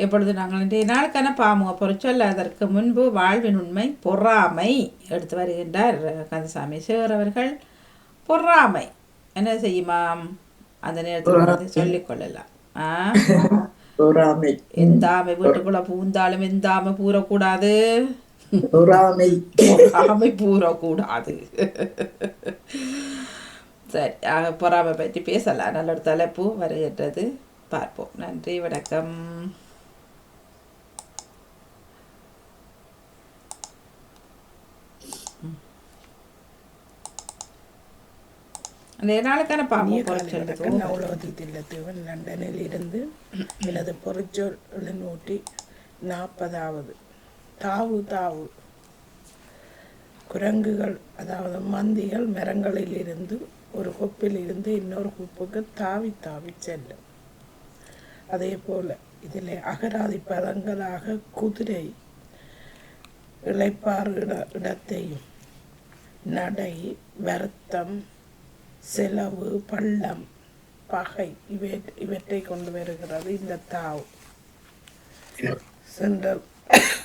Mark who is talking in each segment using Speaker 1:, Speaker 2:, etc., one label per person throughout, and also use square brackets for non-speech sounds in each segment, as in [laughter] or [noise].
Speaker 1: இப்பொழுது நாங்கள் இன்றைய நாளுக்கான பாமுக பொறிச்சொல் அதற்கு முன்பு வாழ்வின் உண்மை பொறாமை எடுத்து வருகின்றார் கந்தசாமி சேகர் அவர்கள். பொறாமை. என்ன செய்யுமாம்? அந்த நேரத்தில் வந்து சொல்லிக் கொள்ளலாம். ஆ?
Speaker 2: பொறாமை.
Speaker 1: எந்தாமை வீட்டுக்குள்ள பூந்தாலும் எந்தாமை பூரக்கூடாது?
Speaker 2: பொறாமை.
Speaker 1: பொறாமை பூரக்கூடாது. சரி ஆக பொறாமை பற்றி பேசலாம். நல்ல ஒரு தலைப்பு வருகின்றது. பார்ப்போம். நன்றி வணக்கம்.
Speaker 3: இனிய
Speaker 1: பாம்பு
Speaker 3: காலை
Speaker 1: பொறிச்சொல்
Speaker 3: வணக்கம் நான் உலகத்து தில்லத்தேவன் லண்டனில் இருந்து எனது பொறிச்சொல் நூற்றி நாற்பதாவது. தாவு தாவு. குரங்குகள் அதாவது மந்திகள் மரங்களில் இருந்து ஒரு கொப்பில் இருந்து இன்னொரு குப்புக்கு தாவி தாவி செல்லும். அதே போல இதில் அகராதி பதங்களாக குதிரை இளைப்பாறு இட இடத்தையும் நடை வருத்தம் செலவு பள்ளம் பகை இவை இவற்றை கொண்டு வருகிறது. இந்த தாவ். சென்ற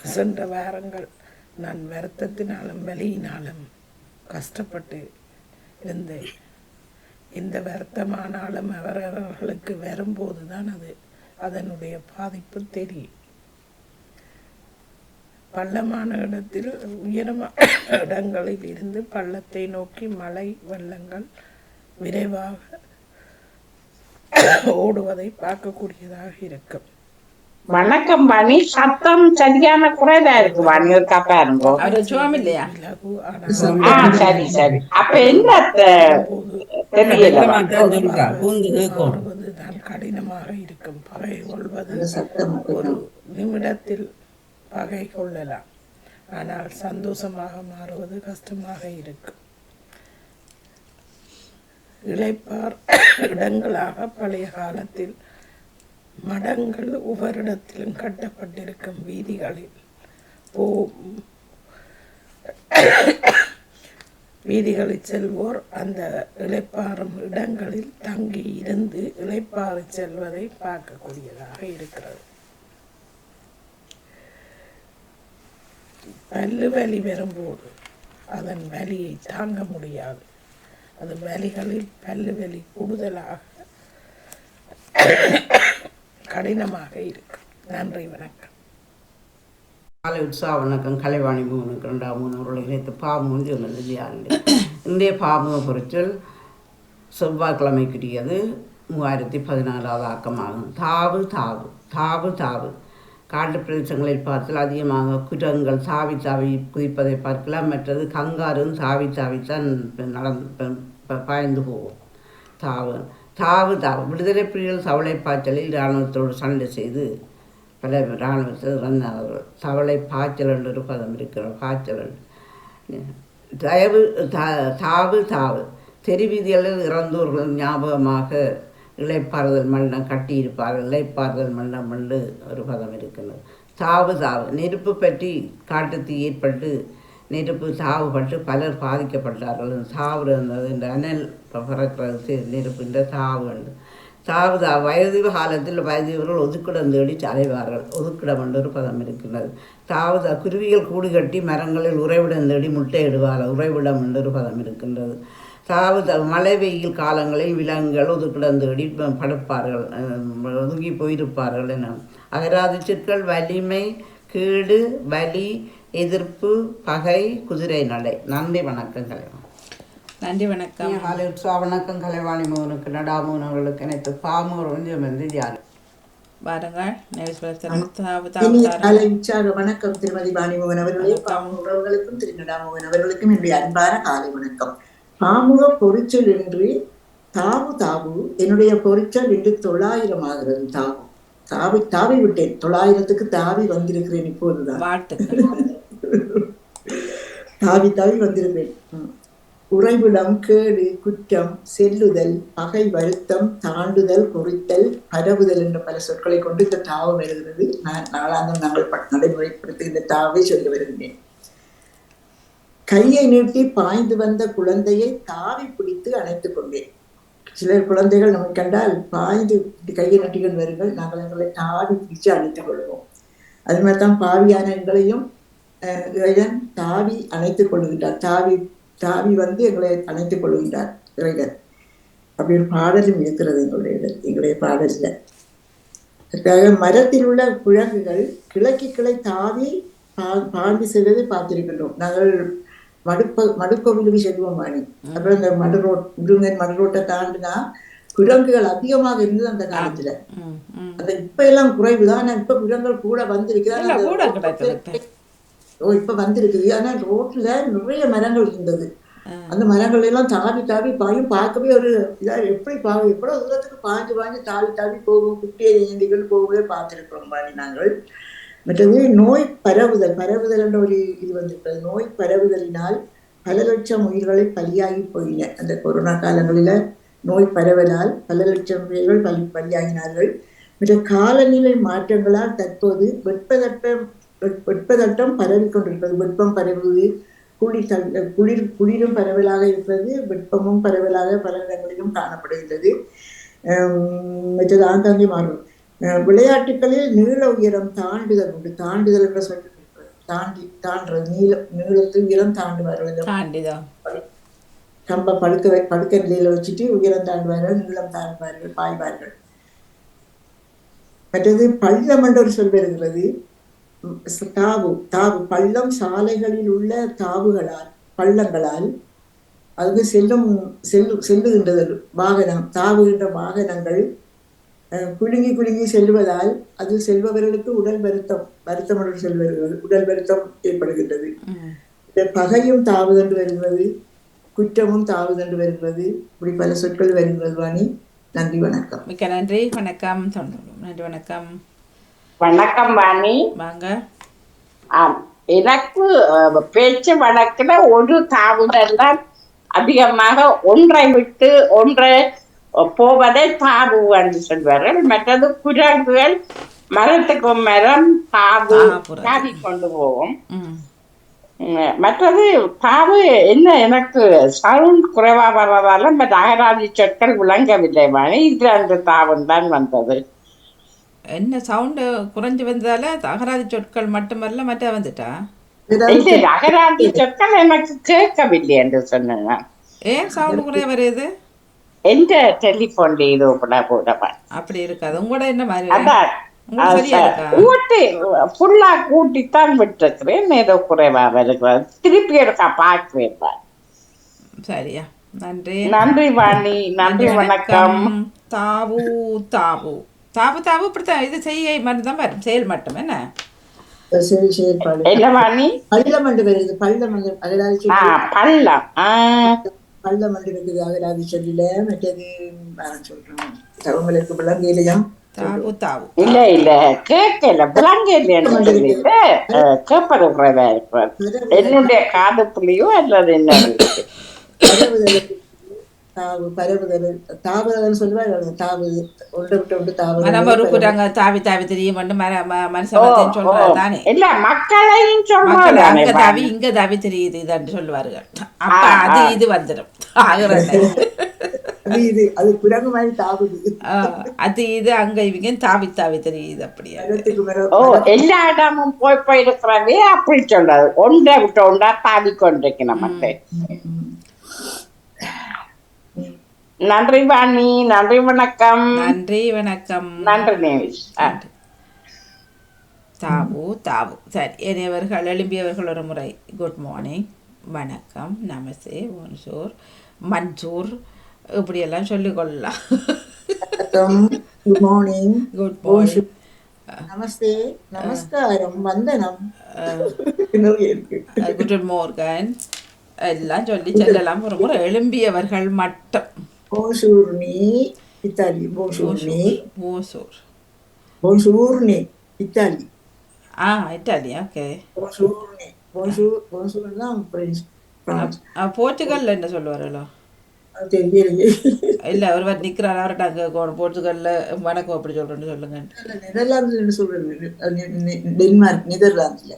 Speaker 3: சென்ற வாரங்கள் நான் வருத்தத்தினாலும் வலியினாலும் கஷ்டப்பட்டு இருந்தேன். இந்த வருத்தமானாலும் அவரவர்களுக்கு வரும்போது தான் அது அதனுடைய பாதிப்பு தெரியும். பள்ளமான இடத்தில் உயரமான இடங்களில் இருந்து பள்ளத்தை நோக்கி மழை வெள்ளங்கள் விரைவாக ஓடுவதை பார்க்கக்கூடியதாக இருக்கும்.
Speaker 4: வணக்கம் வாணி சத்தம் சரியான குறைதா இருக்கு வாணி ஒரு கப்பா
Speaker 1: சுவாமி இல்லையா
Speaker 4: சரி சரி. அப்ப என்ன
Speaker 3: கடினமாக இருக்கும். பகை கொள்வது
Speaker 2: சத்தம்
Speaker 3: ஒரு நிமிடத்தில் பகை கொள்ளலாம். ஆனால் சந்தோஷமாக மாறுவது கஷ்டமாக இருக்கும். இழைப்பார். இடங்களாக பழைய காலத்தில் மடங்கள் ஒவ்வொரு இடத்திலும் கட்டப்பட்டிருக்கும் வீதிகளில். போ வீதிகளில் செல்வோர் அந்த இழைப்பாறும் இடங்களில் தங்கி இருந்து இழைப்பாறு செல்வதை பார்க்கக்கூடியதாக இருக்கிறது. பல்லு வலி வரும்போது அதன் வலியை தாங்க முடியாது. அது வலிகளில் பல்லு வலி கூடுதலாக கடினமாக இருக்கும் நன்றி வணக்கம்.
Speaker 5: காலை உற்சாக வணக்கம். கலைவாணி மூணுக்கு ரெண்டாம் மூணு அவர்களை இணைத்து பாம்பு சொன்னது ஜியாண்டு இன்றைய பாம்பு பொறிச்சல் செவ்வாய்க்கிழமைக்குரியது மூவாயிரத்தி பதினாலாவது ஆக்கமாகும். தாவு தாவு தாவு தாவு. காட்டு பிரதேசங்களில் பார்த்தால் அதிகமாக குரங்கள் சாவி சாவி குதிப்பதை பார்க்கலாம். மற்றது கங்காரும் சாவி சாவி தான் நடந்து பாய்ந்து போகும். தாவு தாவு தாவு. விடுதலை புலிகள் சவளை பாய்ச்சலில் இராணுவத்தோடு சண்டை செய்து பல இராணுவத்தில் இறந்தார்கள். சவளை பாய்ச்சல் என்று ஒரு பதம் இருக்கிறோம் பாய்ச்சல் தயவு தாவு தாவு. தெருவீதிகளில் இறந்தோர்கள் ஞாபகமாக இளைப்பாறுதல் மண்டம் கட்டியிருப்பார்கள் இளைப்பாறுதல் மண்டம் என்று ஒரு பதம் இருக்கிறது சாவு சாவு. நெருப்பு பற்றி காட்டுத்தீ ஏற்பட்டு நெருப்பு சாவுபட்டு பலர் பாதிக்கப்பட்டார்கள். தாவு இருந்தது இந்த அனல் பறக்கிறது. நெருப்புன்ற சாவு என்று. சாவு வயது காலத்தில் வயதியவர்கள் ஒதுக்கிடம் தேடி அலைவார்கள் ஒதுக்கிடம் என்று ஒரு பதம் இருக்கின்றது. சாவுதா குருவிகள் கூடு கட்டி மரங்களில் உறைவிடம் தேடி முட்டையிடுவார்கள் உறைவிடம் என்று ஒரு பதம் இருக்கின்றது. தாவு த மழை வெயில் காலங்களில் விலங்குகள் ஒதுக்கிடம் தேடி ப- படுப்பார்கள் ஒதுங்கி போயிருப்பார்கள் என. அகராதி சொற்கள் வலிமை கீடு வலி எதிர்ப்பு பகை குதிரை நடை. நன்றி வணக்கம் கலைவாணி
Speaker 1: நன்றி வணக்கம்.
Speaker 5: வணக்கம் கலைவாணி மோகனுக்கு நடாமோகன் அவர்களுக்கு எனக்கு பாமூர் வந்து வந்து
Speaker 2: வணக்கம். திருமதி வாணிமோகன் அவர்களே பாமுக உறவுகளுக்கும் திரு நடாமோகன் அவர்களுக்கும் என்னுடைய அன்பான காலை வணக்கம். பாமுக பொறிச்சொல் என்று தாவு தாவு என்னுடைய பொறிச்சொல் இன்று தொள்ளாயிரம் ஆகிறது. தாவு. தாவி தாவி விட்டேன். தொள்ளாயிரத்துக்கு தாவி வந்திருக்கிறேன் இப்போதுதான். தாவி தாவி வந்திருப்பேன். உறைவிடம் கேடு குற்றம் செல்லுதல் பகை வருத்தம் தாண்டுதல் குறித்தல் பரவுதல் என்ற பல சொற்களை கொண்டு இந்த தாவம் எழுகிறது நான் நாளாந்தம் நாங்கள் ப- நடைமுறைப்படுத்தி இந்த தாவை சொல்லி வருகின்றேன் கையை நீட்டி பாய்ந்து வந்த குழந்தையை தாவி பிடித்து அணைத்துக் கொண்டேன். சிலர் குழந்தைகள் நம்ம கண்டால் பாய்ந்து கையை நீட்டிகள் வருங்கள் நாங்கள் எங்களை தாவி பிடிச்சு அணைத்துக் கொள்வோம். அது மாதிரி தான் பாவியான எங்களையும் இறைவன் தாவி அணைத்துக் கொள்கின்றார் தாவி தாவி வந்து எங்களை அணைத்துக் கொள்கின்றார் இறைவன். அப்படி ஒரு பாடலும் இருக்கிறது எங்களுடைய எங்களுடைய பாடலில். அதுக்காக மரத்தில் உள்ள குழங்குகள் கிழக்கு கிளை தாவி பா- பாண்டி செல்வதை பார்த்திருக்கின்றோம். நாங்கள் மடுப்ப மடுக்கோவிலுக்கு செல்வோம் வாணி அப்புறம் இந்த மடு ரோட் முருங்கன் மடு ரோட்டை தாண்டினா குரங்குகள் அதிகமாக இருந்தது அந்த காலத்துல அந்த இப்ப எல்லாம் குறைவுதான் ஆனா இப்ப குரங்குகள் கூட வந்திருக்கு ஆனா
Speaker 1: இல்ல
Speaker 2: அந்த
Speaker 1: கூட கிடைக்கிறது
Speaker 2: ஓ இப்ப வந்திருக்குது ஆனா ரோட்ல நிறைய மரங்கள் இருந்தது அந்த மரங்கள் எல்லாம் தாவி தாவி பாயும் பார்க்கவே ஒரு இதா எப்படி பா எவ்வளவு தூரத்துக்கு பாய்ஞ்சு பாய்ஞ்சு தாவி தாவி போகும் குட்டியை ஏந்திகள் போகவே பார்த்திருக்கிறோம் பாடி நாங்கள் மற்றது நோய் பரவுதல் பரவுதல் என்ற ஒரு இது வந்திருக்கிறது. நோய் பரவுதலினால் பல லட்சம் உயிர்களை பலியாகி போயின. அந்த கொரோனா காலங்களில் நோய் பரவலால் பல லட்சம் பேர்கள் பலி பலியாகினார்கள். மற்ற காலநிலை மாற்றங்களால் தற்போது வெப்பதட்டம் வெப்பதட்டம் பரவி கொண்டிருக்கிறது. வெப்பம் பரவுவது குளிர் தள் குளிர் குளிரும் பரவலாக இருக்கிறது வெப்பமும் பரவலாக பல இடங்களிலும் காணப்படுகின்றது. மற்றது ஆங்காங்கே மாறும். விளையாட்டுகளில் நீள உயரம் தாண்டுதல் உண்டு. தாண்டுதல் என்ற சொல்லி. தாண்டி தாண்டுறது நீள நீளத்து உயரம் தாண்டுவார்கள். கம்ப படுக்க படுக்க நிலையில வச்சுட்டு உயரம் தாண்டுவார்கள் நீளம் தாண்டுவார்கள் பாய்வார்கள். மற்றது பள்ளம் என்ற ஒரு சொல் வருகிறது. தாவு தாவு. பள்ளம் சாலைகளில் உள்ள தாவுகளால் பள்ளங்களால் அது செல்லும் செல்லு செல்லுகின்றது. வாகனம் தாவுகின்ற வாகனங்கள் குலுங்கி குலுங்கி செல்வதால் அது செல்பவர்களுக்கு உடல் வருத்தம் வருத்தம் என்று செல்வர்கள் உடல் வருத்தம் ஏற்படுகின்றது. பகையும் தாவுதண்டு வருகிறது குற்றமும் தாவுதண்டு வருகிறது. இப்படி பல சொற்கள் வருகிறது வாணி. நன்றி வணக்கம்.
Speaker 1: மிக்க நன்றி. வணக்கம். நன்றி வணக்கம்.
Speaker 4: வணக்கம் வாணி.
Speaker 1: வாங்க.
Speaker 4: எனக்கு பேச்சு வழக்குல ஒரு தாவுதல் தான் அதிகமாக ஒன்றை விட்டு ஒன்றை போவதை தாவு என்று சொல்வார்கள். மற்றது குரங்குகள் மரத்துக்கு மரம் தாவு. தாவி கொண்டு போகும்.
Speaker 1: ம்.
Speaker 4: உம், மற்றது தாவு என்ன எனக்கு சவுண்ட் குறைவா வர்றதால மற்ற அகராதி சொற்கள் விளங்கவில்லை வாணி இது அந்த தாவன் தான் வந்தது.
Speaker 1: என்ன சவுண்டு குறைஞ்சு வந்ததால அகராதி சொற்கள் மட்டுமல்ல மற்ற வந்துட்டா?
Speaker 4: அகராதி சொற்கள் எனக்கு கேட்கவில்லை என்று சொன்னேன். நான்.
Speaker 1: ஏன் சவுண்டு குறைய வருது?
Speaker 4: எந்த டெலிபோன்ல இது கூட போடவா
Speaker 1: அப்படி இருக்காது. உங்களோட என்ன மாதிரி?
Speaker 4: அதான்.
Speaker 1: உங்களுக்கு சரியா இருக்கா?
Speaker 4: ஊட்டி ஃபுல்லா கூட்டித்தான் விட்டுருக்கிறேன். ஏதோ குறைவா வருகிறது திருப்பி பார்.
Speaker 1: சரியா. நன்றி.
Speaker 4: நன்றி வாணி. நன்றி வணக்கம்.
Speaker 1: தாவு தாவு. தாவு தாவு இப்படித்தான். இது செய்ய மட்டும் தான் வரும். செயல் மட்டும் என்ன?
Speaker 2: சரி செயற்பாடு
Speaker 4: என்ன வாணி?
Speaker 2: பள்ளம் என்று வருது பள்ளம் வந்து அகராதி
Speaker 4: ஆ
Speaker 2: சொல்லி
Speaker 4: பள்ளம் ஆ.
Speaker 2: பள்ளம் என்று இருக்குது அகராதி சொல்லில. மற்றது நான் சொல்றேன். தவங்களுக்கு
Speaker 1: தாவு தாவு
Speaker 4: இல்ல இல்ல. கேட்கல. விளங்க இல்லைன்னு என்னுடைய காது புள்ளியோ அல்லது என்ன
Speaker 2: தாவு பரவுதல் தாவுதல் சொல்லுவாங்க தாவு ஒன்று விட்டு ஒன்று தாவுதல்
Speaker 1: மரம் உருப்புறாங்க தாவி தாவி தெரியும் மட்டும் மனுஷன் சொல்றது தானே?
Speaker 4: இல்ல மக்களையும்
Speaker 1: மக்கள்
Speaker 4: சொல்றாங்க
Speaker 1: அங்க தாவி இங்க தாவி தெரியுது இதுன்னு சொல்லுவார்கள். அப்ப அது இது வந்துடும் ஆகிறது
Speaker 2: அது இது அது குரங்கு மாதிரி தாவுது.
Speaker 1: அது இது அங்க இவங்க தாவி தாவி தெரியுது அப்படியே.
Speaker 4: ஓ எல்லா இடமும் போய் போய் இருக்கிறவே அப்படி சொல்றது ஒன்றை விட்டு ஒன்றா தாவி கொண்டிருக்கணும் மக்கள் நன்றி வாணி நன்றி வணக்கம்.
Speaker 1: நன்றி வணக்கம்.
Speaker 4: நன்றி நேவிஸ். ஆ.
Speaker 1: தாவு தாவு. சரி இனியவர்கள் எழும்பியவர்கள் ஒரு முறை. குட் மார்னிங் வணக்கம். நமஸ்தே. ஒன்சூர் மன்சூர் இப்படியெல்லாம் சொல்லிக்கொள்ளலாம்.
Speaker 2: குட் மார்னிங்
Speaker 1: குட் மார்னிங்
Speaker 2: நமஸ்தே. நமஸ்காரம். வந்தனம்.
Speaker 1: குட் மோர்கன். எல்லாம் சொல்லி செல்லலாம். ஒரு முறை எழும்பியவர்கள் மட்டும்.
Speaker 2: போன்சூர்னி இத்தாலி போன்சூர்னி
Speaker 1: ஓசூர்
Speaker 2: போன்சூர்னி இத்தாலி
Speaker 1: ஆ இட்டாலி ஓகே
Speaker 2: போன்சூர்னி போன்சூர் போன்சூர் தான் பிரெஞ்சு
Speaker 1: போர்ச்சுகல்ல என்ன சொல்லுவார்களோ
Speaker 2: அது தெரியலையே.
Speaker 1: இல்லை ஒருவர் நிற்கிறார் அவர்கிட்ட அங்கே போர்ச்சுகல்ல வணக்கம் அப்படி சொல்கிறேன்னு சொல்லுங்க.
Speaker 2: நெதர்லாந்துல என்ன சொல்றது? டென்மார்க் நெதர்லாந்துல.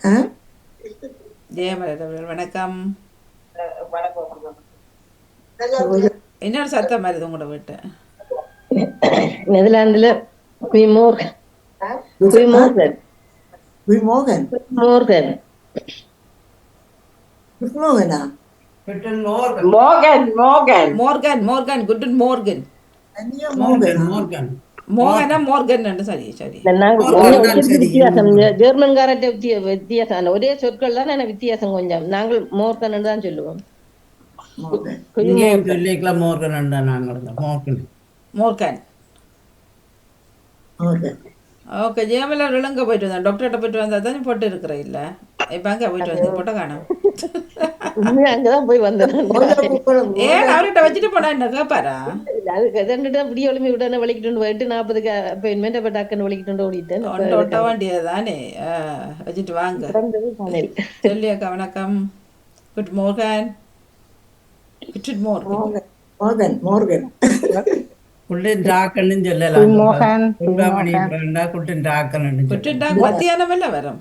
Speaker 2: ஆ?
Speaker 1: ஜெயமலர் வணக்கம். இன்னொரு சத்தம் வருது உங்களோட வீட்டு.
Speaker 6: நெதர்லாந்துல குயிமோர்கன் குயிமோர்கன்
Speaker 2: விமோகன்
Speaker 6: மோர்கன்.
Speaker 1: மோர்கன். மோர்கன். குட் மோர்கன் மோர்கன்
Speaker 6: நாங்க
Speaker 5: மோர்கன்
Speaker 6: கொஞ்சம்
Speaker 5: தான் சரி.
Speaker 6: வித்தியாசம். ஜெர்மன்காரட்ட வித்திய வித்தியாசம். ஒரே சொற்கள் தான் வித்தியாசம் கொஞ்சம். நாங்கள் மோர்கன் தான் சொல்லுவோம்.
Speaker 2: மோகன்
Speaker 5: சொல்லிக்கலாம் மோர்கன் தான் நாங்கள் மோர்கன்
Speaker 1: மோர்கன்
Speaker 2: மோகன்
Speaker 1: ஓகே ஜெயமலா விலங்க போயிட்டு வந்தேன் டாக்டர்கிட்ட போயிட்டு வந்தா தான் போட்டு இருக்கிற இல்ல இப்போ அங்கே போயிட்டு வந்து போட்ட காணும்
Speaker 6: அங்கதான் போய் வந்தேன்
Speaker 2: மோகன்
Speaker 1: ஏன் அவர்கிட்ட வச்சுட்டு போனா என்ன கேட்பாரா
Speaker 6: அதுக்கு விடிய ஒளிமை விடனே வலிக்கிட்டு போயிட்டு நாற்பதுக்கு அப்பாயின்மெண்ட் அப்ப டக்குன்னு வலிக்கிட்டு ஓடிட்டேன்
Speaker 1: ஒட்ட வேண்டியது தானே வச்சுட்டு வாங்க. சொல்லி அக்கா வணக்கம் குட் மோர்கன் மோர்கன்
Speaker 2: மோர்கன்
Speaker 5: குட்டன் சொல்லலாம். குட்டன்
Speaker 1: மத்தியானம் எல்லாம் வரும்?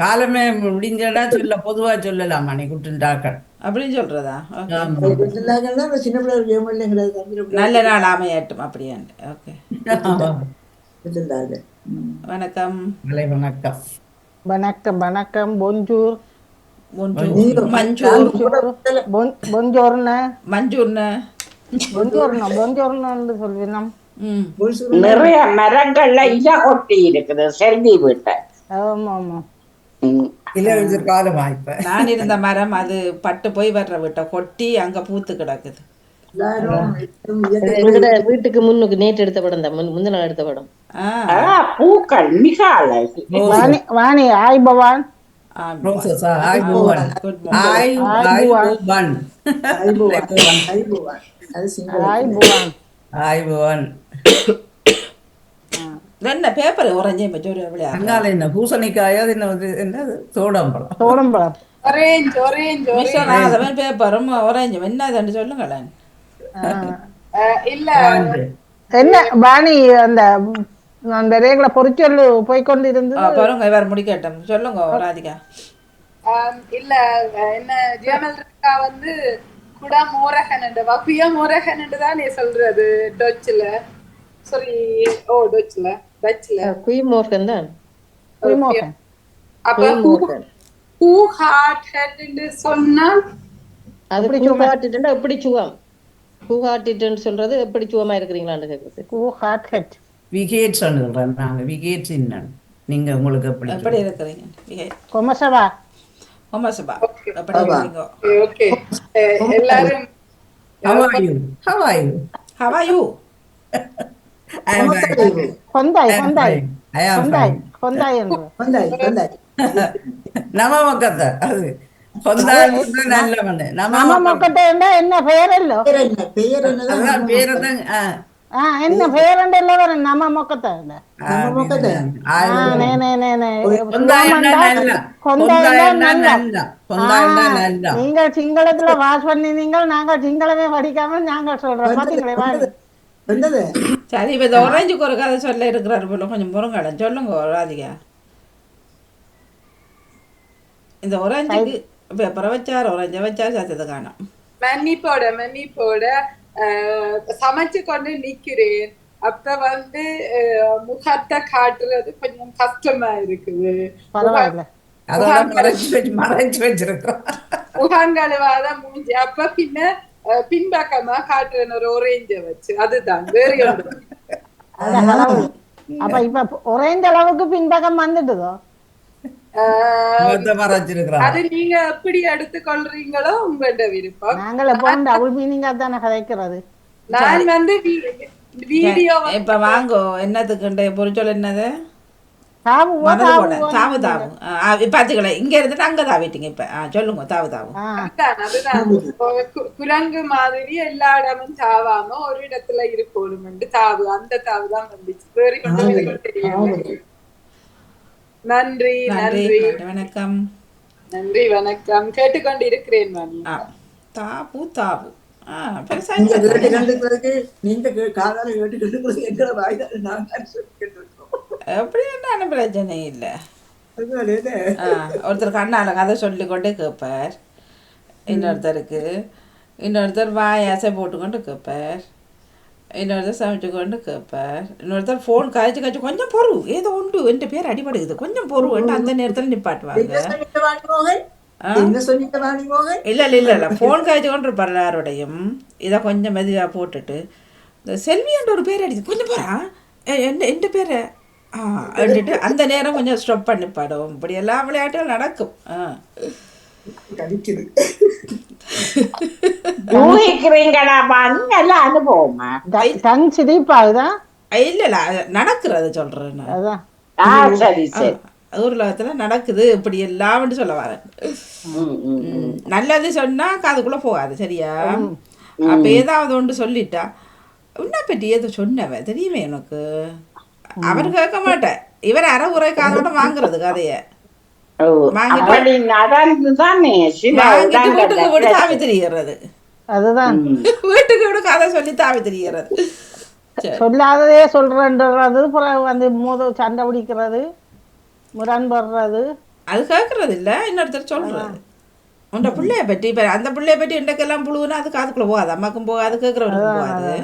Speaker 5: காலமே முடிஞ்சடா சொல்ல பொதுவா சொல்லலாம் மணி குட்டன் டாக்கன்
Speaker 1: அப்படின்னு சொல்றதா?
Speaker 2: சின்ன பிள்ளை ஜெயமல்லைங்கிறது தம்பி
Speaker 1: நல்ல நாள் அமையட்டும் அப்படியாண்டு. ஓகே வணக்கம்.
Speaker 5: மலை வணக்கம்.
Speaker 7: வணக்கம் வணக்கம் பொஞ்சூர்
Speaker 4: நிறைய மரங்கள்ல இல கொட்டி இருக்குது செல்வி வீட்டை.
Speaker 1: நான் இருந்த மரம் அது பட்டு போய் வர்ற விட்ட கொட்டி அங்க பூத்து கிடக்குது.
Speaker 6: வீட்டுக்கு முன்னுக்கு நேற்று எடுத்த படம் தான் முன் முந்தின எடுத்த படம்.
Speaker 4: பூக்கள் மிக அழகு.
Speaker 7: வாணி வாணி ஆய் பவான்.
Speaker 2: அது சிங்கள
Speaker 7: ஆய் பவான்
Speaker 5: ஆய் பூவன்
Speaker 1: என்ன பேப்பர் உறைஞ்சே விளையாடு
Speaker 5: அங்கால என்ன பூசணிக்காயா என்ன
Speaker 1: பேப்பரும் உறைஞ்சும் என்னதுன்னு சொல்லுங்களேன்.
Speaker 5: ஆண்டு.
Speaker 7: என்ன வாணி அந்த அந்த ரேகளை பொறிச்சொல்லு போய்கொண்டிருந்தது
Speaker 1: ஆ, பாருங்க இவர் முடிக்கட்டும். சொல்லுங்க ராதிகா.
Speaker 8: இல்ல என்ன ஜெயமல் இருக்கா வந்து குடா மோரகன் வப்பியா மோரகன் தான் நீ சொல்றது டச்சுல. சாரி ஓ டச்சுல டச்சுல.
Speaker 6: குயிமோர்கன் தான்.
Speaker 7: குய்மோகன்
Speaker 8: அப்ப
Speaker 6: குயிமோர்கன்
Speaker 8: ஹூ ஹார்ட் ஹெட் சொன்னா
Speaker 6: அது பூகாட்டிட்டு எப்படி சுவம் பூகாட்டிட்டுன்னு சொல்றது எப்படி சுவமா இருக்கிறீங்களான்னு கேக்குறது
Speaker 7: கூ ஹாட் ஹெட்
Speaker 5: விகேட்ஸ் சொல்றேன் நாங்க விகேட்ஸ் என்னன்னு நீங்க உங்களுக்கு எப்படி
Speaker 1: எப்படி இருக்கிறீங்க. ஓமசபா எப்படி இருக்கீங்க
Speaker 8: ஓகே எல்லாரும்
Speaker 5: How are you? How are you?
Speaker 1: How are you?
Speaker 5: I am fine.
Speaker 7: கொந்தாய் கொந்தாய். கொந்தாய். கொந்தாய் என்று.
Speaker 2: வந்தாய் வந்தாய்
Speaker 5: நம மக்கத்த அது நல்லவனு. நம
Speaker 7: என்ன
Speaker 2: பேர் என்ன? பேர் என்னதான்
Speaker 5: பேரதான்
Speaker 7: என்ன பெயரண்டல்ல வரும் நம்ம మొక్కత
Speaker 2: நம்ம முகத்தை
Speaker 7: నే నే నే నే
Speaker 5: சொந்தாயண்டா நல்ல சொந்தாயண்டா நல்ல சொந்தாயண்டா நல்ல
Speaker 7: நீங்கள் சிங்களத்துல வாஸ் பண்ணி நீங்கள் நாங்கள் சிங்களமே படிக்காம நாங்கள் சொல்றோம் பாத்தீங்களே வாங்க
Speaker 2: வந்தது
Speaker 1: சரி இப்போ இந்த orange-க்கு ஒரு கதை சொல்ல இருக்கிறாரு போல கொஞ்சம் முருங்கடன் சொல்லுங்க ராதிகா இந்த ஒரேஞ்சுக்கு பேப்பரை வச்சார் ஒரேஞ்சை வச்சார் சத்தத்தை காணும்
Speaker 8: மன்னிப்போட மன்னிப்போட அஹ், சமைச்சு கொண்டு நிக்கிறேன். அப்ப வந்து முகத்தை காட்டுறது கொஞ்சம் கஷ்டமா இருக்குது. முகங்கழுவாத மூஞ்சி. அப்ப பின்ன பின்பக்கமா காட்டுறேன் ஒரு ஒரேஞ்ச வச்சு. அதுதான். வேற. [laughs]
Speaker 7: அப்ப இப்ப ஒரேஞ்ச அளவுக்கு பின்பக்கம் வந்துட்டுதோ?
Speaker 8: அது நீங்க எப்படி எடுத்துக்கொள்றீங்களோ உங்களோட விருப்பம்.
Speaker 7: நாங்கள் எப்போ டபுள் மீனிங்கா தானே கதைக்கிறது?
Speaker 8: நான் வந்து வீடியோ
Speaker 1: இப்ப வாங்கோ என்னத்துக்குண்டே பொறிச்சொல் என்னது? தாவு தாவு பாத்துக்கல இங்க இருந்துட்டு அங்க தாவிட்டீங்க இப்ப. சொல்லுங்க தாவு தாவு.
Speaker 8: குரங்கு மாதிரி எல்லா இடமும் தாவாம ஒரு இடத்துல இருக்கணும் தாவு. அந்த தாவு தான் வந்துச்சு. வேற தெரியல நன்றி
Speaker 1: நன்றி. வணக்கம்.
Speaker 8: நன்றி வணக்கம். கேட்டுக்கொண்டு இருக்கிறேன் நான்
Speaker 1: ஆ பெருசா
Speaker 2: நீங்க காதால கேட்டு கண்டுக்கிறது எங்களை வாய்தால இருக்கோம்
Speaker 1: எப்படி என்ன பிரச்சனை இல்லை? ஒருத்தர் கண்ணால கதை சொல்லி கொண்டே கேட்பார் இன்னொருத்தருக்கு இன்னொருத்தர் வாய் அசை போட்டுக்கொண்டு கேட்பார் இன்னொருத்தர் சமைச்சு கொண்டு கேட்பார் இன்னொருத்தர் ஃபோன் காய்ச்சி காய்ச்சி கொஞ்சம் பொறு. ஏதோ உண்டு. என் பேர் அடிபடுது கொஞ்சம் பொறுன்னு அந்த நேரத்தில் நிப்பாட்டுவாங்க. இல்லை இல்லை இல்லை இல்லை. ஃபோன் காய்ச்சி கொண்டு இருப்பார் எல்லாரோடையும் இதை கொஞ்சம் மெதுவாக போட்டுட்டு. இந்த செல்வின்ற ஒரு பேர் அடிச்சு கொஞ்சம் போறா. எந்த எந்த பேர் ஆ அப்படின்ட்டு அந்த நேரம் கொஞ்சம் ஸ்டாப் பண்ணி பாடும் இப்படி எல்லா விளையாட்டுகள் நடக்கும். ஆ.
Speaker 4: நல்ல அனுபவமா
Speaker 7: சிரிப்பாகுதா
Speaker 1: இல்லை நடக்கிறது
Speaker 7: அதான்
Speaker 4: சரி சரி
Speaker 1: ஊர்லகத்தில் நடக்குது இப்படி எல்லாம்னு சொல்ல வரேன். நல்லது சொன்னால் காதுக்குள்ளே போகாது சரியா அப்போ ஏதாவது ஒன்று சொல்லிட்டா உன்னை பற்றி ஏதோ சொன்னவ தெரியுமே எனக்கு அவர் கேட்க மாட்டேன் இவர் அரை உரை காதோட வாங்குறது கதையை வீட்டுக்கு
Speaker 4: இடங்கள்ல
Speaker 1: விட தாவி திரிகிறது
Speaker 7: அதுதான். [laughs]
Speaker 1: வீட்டுக்கு விட கதை சொல்லி தாவி திரிகிறது
Speaker 7: சொல்லாததே சொல்றேன்றது வந்து மோத சண்டை பிடிக்கிறது முரண்படுறது.
Speaker 1: அது கேட்கறது இல்ல இன்னொருத்தர் சொல்றது. உண்ட பிள்ளைய பற்றி இப்போ அந்த பிள்ளைய பற்றி இன்றைக்கெல்லாம் புழுவுனா அது காதுக்குள்ள போகாது அம்மாக்கும் போகாது கேட்குறவனுக்கும் போகாது.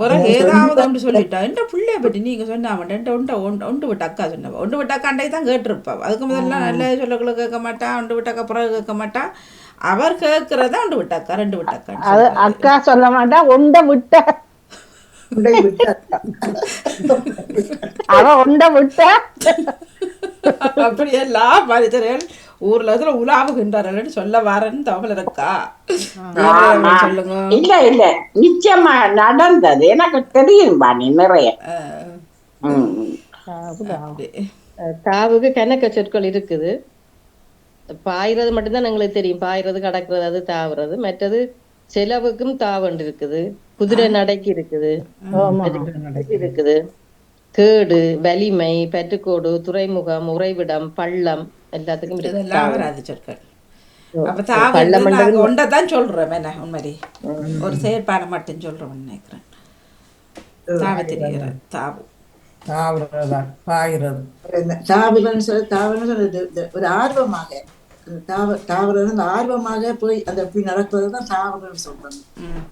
Speaker 1: பிறகு ஏதாவது ஒன்று சொல்லிட்டா. இந்த பிள்ளைய பற்றி நீங்க சொன்னா மாட்டேன் ஒன்றை ஒன்று ஒன்று விட்டு அக்கா சொன்னவ. ஒன்று விட்டு அக்கா அன்றைக்கு தான் கேட்டிருப்பா. அதுக்கு முதல்ல நல்ல சொல்லக்குள்ள கேட்க மாட்டா ஒன்று விட்டு அக்கா பிறகு கேட்க மாட்டா. அவர் கேட்கறதா ஒன்று விட்டு அக்கா ரெண்டு விட்டு
Speaker 7: அது
Speaker 1: அக்கா
Speaker 7: அக்கா சொல்ல மாட்டா உண்ட விட்ட. அவ உண்ட விட்ட.
Speaker 1: அப்படியெல்லாம் மனிதர்கள் ஊர்ல இதுல உலாவுகின்றார்கள் சொல்ல வரேன்னு தமிழ் இருக்கா. சொல்லுங்க.
Speaker 4: இல்ல இல்ல. நிச்சயமா நடந்தது. எனக்கு தெரியும் பாணி நிறைய.
Speaker 6: தாவுக்கு கணக்க சொற்கள் இருக்குது. பாயிறது மட்டும்தான் எங்களுக்கு தெரியும். பாயிறது கடக்கிறது அது தாவுறது. மற்றது செலவுக்கும் தாவண்டு இருக்குது. குதிரை நடைக்கு இருக்குது. இருக்குது. கேடு வலிமை பற்றுக்கோடு துறைமுகம் உறைவிடம் பள்ளம் எல்லாத்துக்கும்
Speaker 1: வராது சொற்கள் அப்ப தாவ நாங்க ஒன்றைதான் சொல்றோம் என்ன உண்மையே ஒரு செயற்பாடை மட்டும் சொல்றோம்னு நினைக்கிறேன். தாவ தெரிகிற தாவு
Speaker 2: ஒரு ஆர்வமாக. தாவரம் ஆர்வமாக போய் அந்த அப்படி நடக்கிறது தான் தாவரம்னு சொல்றாங்க.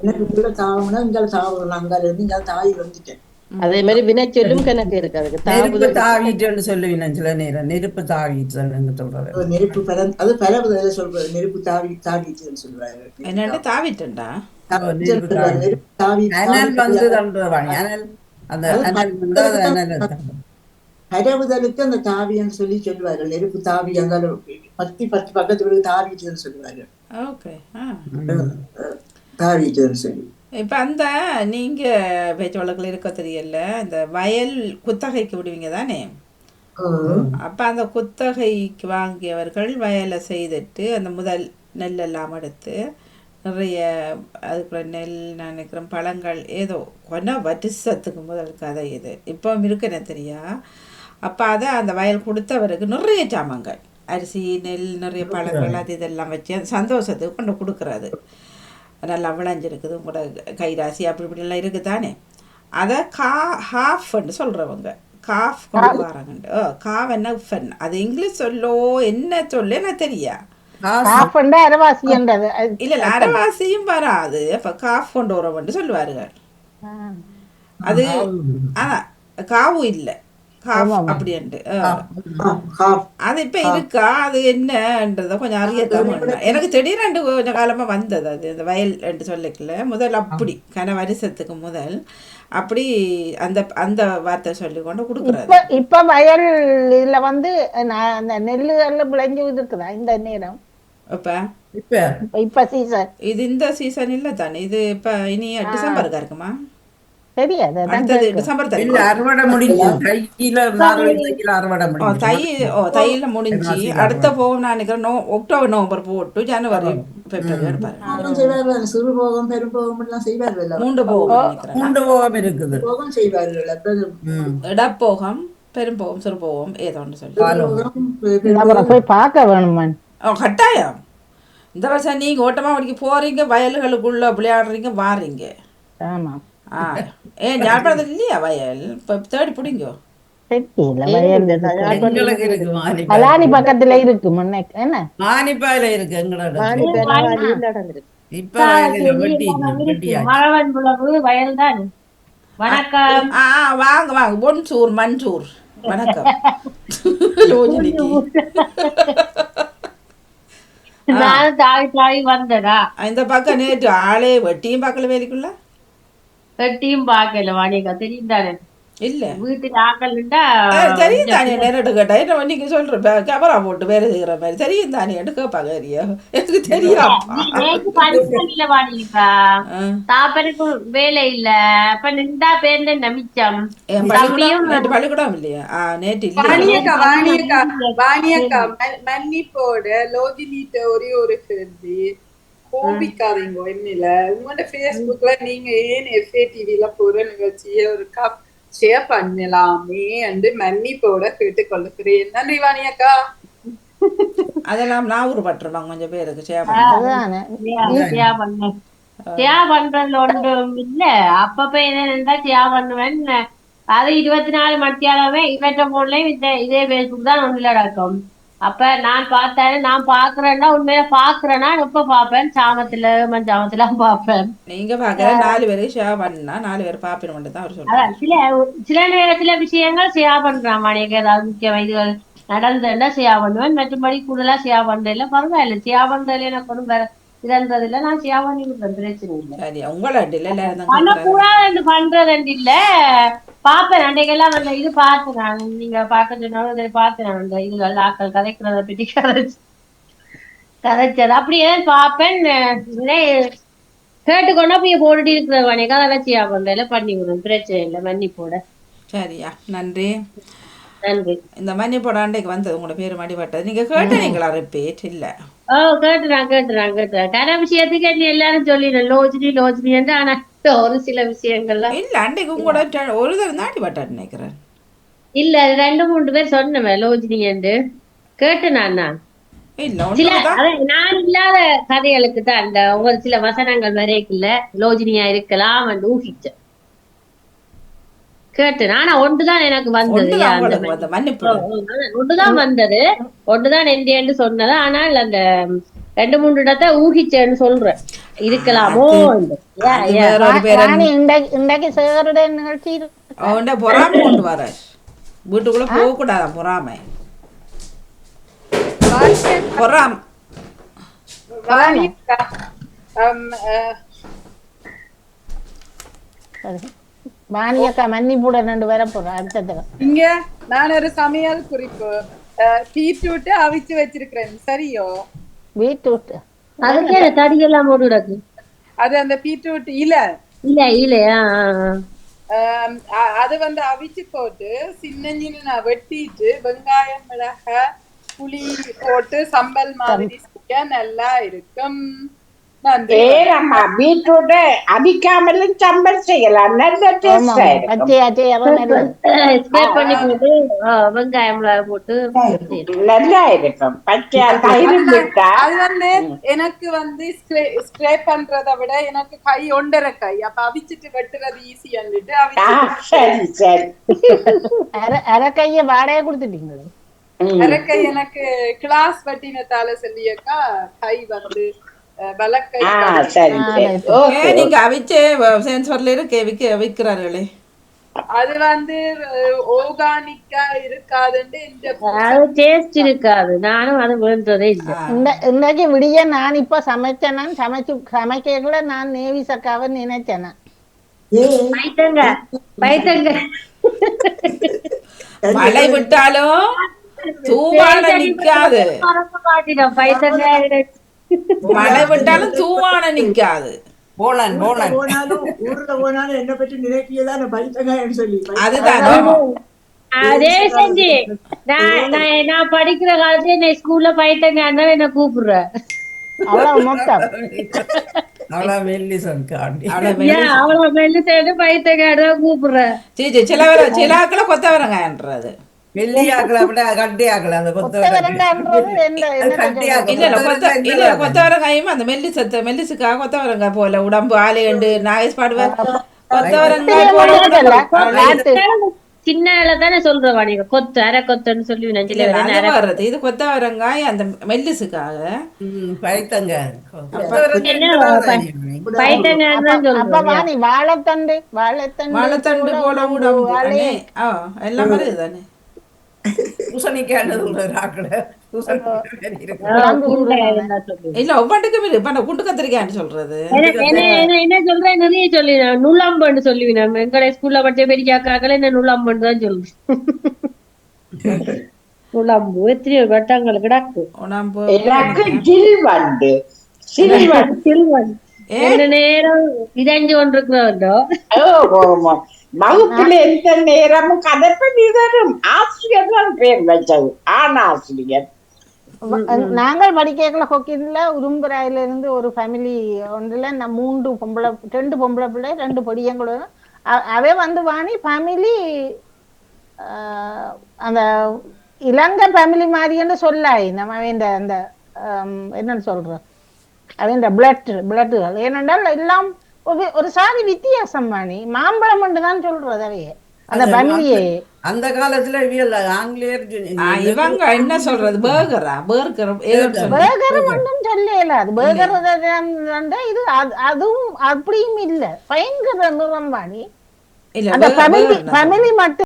Speaker 2: எனக்கு உள்ள தாவரம் இங்கே தாவரம் அங்கால இருந்து இங்கே தாய் வந்துட்டேன்.
Speaker 6: அதே மாதிரி வினைச்சொல்லும் கணக்கு இருக்கு. அதுக்கு
Speaker 5: நெருப்பு தாவிட்டுன்னு சொல்லுவேன் சில நேரம். நெருப்பு தாவிட்டு சொல்றது
Speaker 2: ஒரு நெருப்பு பல அது பலவதை சொல்றது நெருப்பு தாவி தாவிட்டுன்னு சொல்றாரு.
Speaker 1: என்னட்டு தாவிட்டேன்டா
Speaker 5: நெருப்பு தாவி.
Speaker 2: நெருப்பு தாவி
Speaker 5: அனல் வந்து தண்டுவாங்க அனல் அந்த அனல் வந்து அது அனல் தண்டு.
Speaker 2: பரவுதலுக்கு அந்த தாவின்னு சொல்லி சொல்லுவார்கள் நெருப்பு தாவி அங்கால பத்தி பத்து பக்கத்து வீடு தாவிட்டுன்னு சொல்லுவார்கள் தாவிட்டுன்னு சொல்லி.
Speaker 1: இப்போ அந்த நீங்கள் பேச்சு வழக்கில் இருக்க தெரியல இந்த வயல் குத்தகைக்கு விடுவீங்க தானே? அப்போ அந்த குத்தகைக்கு வாங்கியவர்கள் வயலை செய்துட்டு அந்த முதல் நெல்லெல்லாம் எடுத்து நிறைய அதுக்குள்ள நெல் நான் நினைக்கிறேன் பழங்கள் ஏதோ கொன வருஷத்துக்கு முதல் கதை இது. இப்போ இருக்குன்னு தெரியா? அப்போ அதை அந்த வயல் கொடுத்தவருக்கு நிறைய சாமான்கள் அரிசி நெல் நிறைய பழங்கள் அது இதெல்லாம் வச்சு அந்த சந்தோஷத்துக்கு கொண்டு கொடுக்குறது. நல்லா விளைஞ்சிருக்குது உங்களோட கைராசி அப்படி இப்படிலாம் இருக்குது தானே? அதை கா ஹாஃப்னு சொல்கிறவங்க காஃப் கொண்டு வராங்கண்டு. ஓ காவ் என்ன ஃபன் அது இங்கிலீஷ் சொல்லோ என்ன சொல்ல எனக்கு தெரியா? இல்ல இல்ல அரைவாசியும் வராது. அப்ப காஃப் கொண்டு வரவன்ட்டு சொல்லுவார்கள் அது ஆனா காவு இல்ல. காஃப் அப்படின்ட்டு. அது இப்ப இருக்கா? அது என்னன்றத கொஞ்சம் அறியத்தான். எனக்கு திடீர்னு ரெண்டு கொஞ்சம் காலமா வந்தது அது இந்த வயல் என்று சொல்லிக்கல. முதல் அப்படி கன வருஷத்துக்கு முதல். அப்படி அந்த அந்த வார்த்தை சொல்லி கொண்டு கொடுக்குறது.
Speaker 7: இப்ப இப்ப வயல் இதுல வந்து நான் அந்த நெல்லுகள்ல விளைஞ்சு இருக்குதா இந்த நேரம்?
Speaker 1: இப்ப?
Speaker 5: இப்ப?
Speaker 7: இப்ப சீசன்
Speaker 1: இது இந்த சீசன் இல்ல தானே? இது இப்ப இனி டிசம்பருக்கு இருக்குமா? அடுத்தது டிசம்பர்
Speaker 5: இல்ல
Speaker 1: தானே
Speaker 5: அறுவடை முடிஞ்சு. தையில அறுவடை முடிஞ்சு.
Speaker 1: தை ஓ தையில முடிஞ்சு. அடுத்த போகும் நான் நினைக்கிறேன் நோ அக்டோபர் நவம்பர் போட்டு ஜனவரி பிப்ரவரி
Speaker 2: சிறு போகம் பெரும் போகம் எல்லாம் செய்வார்கள்
Speaker 1: மூன்று போகும்
Speaker 5: மூன்று போகம் இருக்குது.
Speaker 2: செய்வார்கள்
Speaker 1: ஏதோ ஒன்று சொல்லி.
Speaker 2: போகம் பெ-
Speaker 7: அப்புறம் போய் பார்க்க வேணுமான்
Speaker 1: ஓ கட்டாயம். இந்த வருஷம் நீங்க ஓட்டமா படிக்க போறீங்க வயல்களுக்குள்ள விளையாடுறீங்க வாரீங்க.
Speaker 7: ஆமா.
Speaker 1: ஆ. ஏன் ஞாபகத்தில் இல்லையா வயல்? இப்போ தேடி பிடிங்கோ.
Speaker 7: தெரியல
Speaker 6: ஏன்
Speaker 7: வயல்
Speaker 6: இந்த
Speaker 7: இருக்கு. பக்கத்துல என்ன?
Speaker 5: மானிப்பாயில இருக்கு எங்களோட இப்ப
Speaker 9: வயல்தான் வணக்கம்.
Speaker 1: ஆ வாங்க வாங்க. பொன்சூர் மன்சூர் வணக்கம்.
Speaker 9: நான் தாவி தாவி வந்தடா
Speaker 1: இந்த பக்கம் நேற்று ஆளே வெட்டியும் பார்க்கல வேலைக்குள்ள
Speaker 9: வெட்டியும் பார்க்கல வாணிகா. தெரியும் தானே
Speaker 1: இல்ல
Speaker 9: வீட்டுக்கு ஆக்கல்ண்டா
Speaker 1: அஹ், தெரியும் தானே நேரிட்டு கேட்டா? என்ன நீங்க சொல்ற கேமரா போட்டு வேலை செய்யற மாதிரி. தெரியும் தானே கேட்பாங்க அறியா எனக்கு தெரியும்
Speaker 9: தாப்பனுக்கு வேலை இல்ல. அப்ப நின்றா பேர்ந்த நமிச்சம்?
Speaker 1: பள்ளிக்கூடம் இல்லையா? நேற்று இல்லையா
Speaker 8: வாணியக்கா வாணியக்கா வாணியக்கா மன்- மன்னிப்போட லோஜினிட்ட ஒரே ஒரு கேள்வி கோபிக்காதீங்க என்னில உங்களோட ஃபேஸ்புக்ல நீங்க ஏன் எஃப்ஏ டிவில போற நிகழ்ச்சியை ஒரு கப் ஷேர் பண்ணலாமே என்று மன்னிப்போட கேட்டுக்கொள்ளுகிறேன் நன்றி வாணியக்கா
Speaker 1: அதெல்லாம் நான் உருப்பட்டுருவாங்க கொஞ்சம் பேருக்கு
Speaker 9: சியா பண்ணேன் சியா பண்றதுல ஒன்றும் இல்ல. அப்பப்ப என்னன்னா சியா பண்ணுவேன். அது இருபத்தி நாலு மத்தியானமே இவற்ற போன்லயும் இந்த இதே பேஸ்புக் தான் ஒன்றுல நடக்கும் அப்ப நான் பார்த்தேன் நான் பாக்குறேன்னா உண்மையில பாக்குறேன்னா எப்ப பாப்பேன் சாமத்துல மஞ்சாமத்துல பார்ப்பேன்.
Speaker 1: நீங்க பாக்குற நாலு பேருக்கு ஷேர் பண்ணா நாலு பேர் பாப்பின மட்டும் தான் அவர் சொல்றாரு.
Speaker 9: அதான் சில சில நேரத்துல விஷயங்கள் சியா பண்றான் மணிக்கு ஏதாவது முக்கிய இதுகள் நடந்ததுன்னா சியா பண்ணுவேன். மற்றபடி கூடுதலா சியா பண்றதுல பரவாயில்ல. சியா பண்றதுல எனக்கு ஒன்றும் வேற இதன்றதுல நான் சியா பண்ணி விடுறேன் பிரச்சனை இல்லை.
Speaker 1: இல்ல.
Speaker 9: பாப்பேன். அன்றைக்கெல்லாம் அந்த இது பார்த்தேன் நான் நீங்க பார்க்க சொன்னாலும் பார்த்தேன் அந்த இதுகள் ஆக்கள் கதைக்கிறத பற்றி கதைச்சு கதைச்சது. அப்படியே பார்ப்பேன் கேட்டுக்கொண்டா போய் போட்டுட்டு இருக்கிறது வணிக அதெல்லாம் செய்யா பண்றதுல பண்ணி விடுறேன் பிரச்சனை இல்லை. மன்னிப்போட.
Speaker 1: சரியா. நன்றி.
Speaker 9: நன்றி.
Speaker 1: இந்த மன்னிப்போட அண்டைக்கு வந்தது. உங்களோட பேர் மடிபட்டது. நீங்க கேட்டீங்களா ரிப்பீட் இல்ல.
Speaker 9: ஓ கேட்டுறான் கேட்டுறான் கேட்டுறான். கன விஷயத்துக்கு எல்லாரும் சொல்லிடுறேன். லோஜினி லோஜினி ஆனா ஒரு சில விஷயங்கள்லாம்.
Speaker 1: இல்ல அண்டைக்கு உங்களோட ஒரு தடவை தான் அடிபட்டாரு நினைக்கிறேன்.
Speaker 9: இல்ல ரெண்டு மூணு பேர் சொன்னவன் லோஜினி என்று கேட்டு நான்? நான் சில இல்லாத கதைகளுக்கு தான் அந்த ஒரு சில வசனங்கள் வரைக்குள்ள லோஜினியா இருக்கலாம் என்று ஊகிச்சேன். கேட்டேன். ஆனா ஒன்றுதான் எனக்கு வந்தது ஒன்றுதான் வந்தது. ஒன்றுதான் என்று சொன்னது. ஆனால் அந்த ரெண்டு மூன்று இடத்தை ஊகிச்சேன்னு சொல்றேன். இருக்கலாமோ?
Speaker 1: அவன்ட பொறாமை கொண்டு வர. வீட்டுக்குள்ள போக கூடாது பொறாமை? பொறாம.
Speaker 8: வாணியக்கா
Speaker 7: மன்னிப்புடன் ரெண்டு பேரை போறோம் அடுத்த தடவை.
Speaker 8: இங்க நான் ஒரு சமையல் குறிப்பு பீட்ரூட் அவிச்சு வச்சிருக்கிறேன். சரியோ?
Speaker 7: பீட்ரூட்
Speaker 9: அதுக்கு தடியெல்லாம் போட்டு கிடக்கு
Speaker 8: அது அந்த பீட்ரூட் இல?
Speaker 9: இல்ல இல்லையா
Speaker 8: ஆம், அ- அது வந்து அவிச்சு போட்டு சின்ன சின்ன நான் வெட்டிட்டு வெங்காயம் மிளகாய் புளி போட்டு சம்பல் மாதிரி நல்லா இருக்கும்.
Speaker 4: ஏறம்மா பீட்ரூட் அடிக்காமலும் சம்பல் செய்யலாம். நல்ல டேஸ்டா
Speaker 9: வெங்காயம் போட்டு
Speaker 4: நல்லா இருக்கும். பச்சை தயிர் விட்டா
Speaker 8: அது வந்து எனக்கு வந்து ஸ்ப்ரே பண்றதை விட எனக்கு கை ஒன்றரை கை அப்ப அவிச்சிட்டு வெட்டுறது ஈஸி வந்துட்டு
Speaker 4: சரி சரி.
Speaker 7: அரை அரை கைய வாடகை கொடுத்துட்டீங்களே.
Speaker 4: ம்.
Speaker 8: அரைக்கை எனக்கு கிளாஸ் வெட்டினத்தால சொல்லியக்கா கை வந்து
Speaker 1: நீங்க அவிச்சே சென்சர்ல இருக்க விக்க விக்கிறார்களே?
Speaker 8: அது வந்து ஓர்கானிக்கா இருக்காதுன்னு
Speaker 9: அது டேஸ்ட் இருக்காது. நானும் அது வேண்டதே இல்லை.
Speaker 7: இந்த இன்னைக்கு விடிய நான் இப்ப சமைச்சேனா சமைச்சு சமைக்கல நான் நேவி சக்காவை நினைச்சேனா.
Speaker 9: பைத்தங்க பைத்தங்க. [laughs]
Speaker 1: மழை விட்டாலும் தூவான நிக்காது.
Speaker 9: பைத்தங்க.
Speaker 1: மழை விட்டாலும் தூவான நிக்காது.
Speaker 5: போலன் போலன்.
Speaker 2: போனாலும் ஊர்ல போனாலும் என்ன பற்றி நினைப்பியதான் பைத்தங்காயன்னு சொல்லி.
Speaker 1: அதுதான்.
Speaker 9: அதே செஞ்சு. நான் நான் படிக்கிற காலத்துல என்ன ஸ்கூல்ல பைத்தங்க அண்ணன் என்ன கூப்பிடுற.
Speaker 7: அவ்வளவு மொத்தம்.
Speaker 1: அவ்வளவு
Speaker 9: ஏன் அவ்வளவு மெல்லு சேர்ந்து பைத்தங்க கூப்பிடுற.
Speaker 1: சரி சரி சில பேர் சில ஆக்களை கொத்தவரங்கன்றது
Speaker 5: அந்த
Speaker 1: கொத்தவரங்காயும் அந்த மெல்லிசத்து மெல்லிசுக்கா கொத்தவரங்காய் போல உடம்பு ஆலையண்டு நாகேஷ் பாடுவார் கொத்தவரங்காய் போல
Speaker 7: தெரியல.
Speaker 1: உடம்பு.
Speaker 7: நாட்டு
Speaker 9: சின்ன தானே சொல்றவா நீங்க கொத்து அரை கொத்துன்னு சொல்லி நான்
Speaker 1: இல்ல,
Speaker 9: சில
Speaker 1: அது
Speaker 9: பேர் அரை
Speaker 1: வர்றது இது கொத்தவரங்காய் அந்த மெல்லிசுக்காக
Speaker 5: பைத்தங்க
Speaker 7: வாழைத்தண்டு வாழைத்தண்டு
Speaker 1: வாழைத்தண்டு போல ஆ எல்லாம் தானே
Speaker 5: பூசணிக்காய்.
Speaker 1: இல்ல ஒவ்வொன்றுக்கும் குண்டு கத்திரிக்காய்னு சொல்றது.
Speaker 9: என்ன- என்ன என்ன- என்ன சொல்றேன்? நிறைய சொல்லி. நான் நுழம்புன்னு சொல்லுவேன் நம்ம எங்கடைய ஸ்கூல்ல படிச்ச பெரிய அக்காக்கள் என்ன நுழம்புன்னு தான் சொல்றேன் [laughs] நுழம்பு எத்தனையோ வட்டங்கள் கிடக்கு. [laughs] என்ன நேரம் இதஞ்சு கொண்டிருக்கிறோம்
Speaker 4: வகுப்புல எந்த நேரமும் தரும் ஆசிரியர் தான் பேர் வச்சது. ஆண் ஆசிரியர்.
Speaker 7: நாங்கள் படிக்கல ஹொக்கின்ல உரும்புராயில இருந்து ஒரு ஃபேமிலி ஒன்றுல நான் மூன்று பொம்பளை ரெண்டு பொம்பளை பிள்ளை ரெண்டு பொடியங்களும் அவே வந்து வாணி ஃபேமிலி அந்த இலங்கை ஃபேமிலி மாதிரின்னு சொல்லாய். நம்ம அவன் அந்த என்னன்னு சொல்றோம் அவன் பிளட் பிளட்டுகள் ஏனென்றால் எல்லாம் ஒரு ஒரு சாதி வித்தியாசம் வாணி மாம்பழம் தான் சொல்றது அவையே. அந்த
Speaker 5: அது
Speaker 7: ஃபேமிலியே
Speaker 5: அந்த காலத்துல இவியல் ஆங்கிலேயர்
Speaker 1: இவங்க என்ன சொல்றது? பேர்கரா பேர்கர்.
Speaker 7: பேர்கர் ஒன்றும் சொல்லல. அது பேர்கர் இது அது- அதுவும் அப்படியும் இல்ல. பயங்கர நிறம் வாணி
Speaker 1: இல்ல
Speaker 7: அந்த
Speaker 1: burger-
Speaker 7: ஃபேமிலி. ஃபேமிலி மட்டும்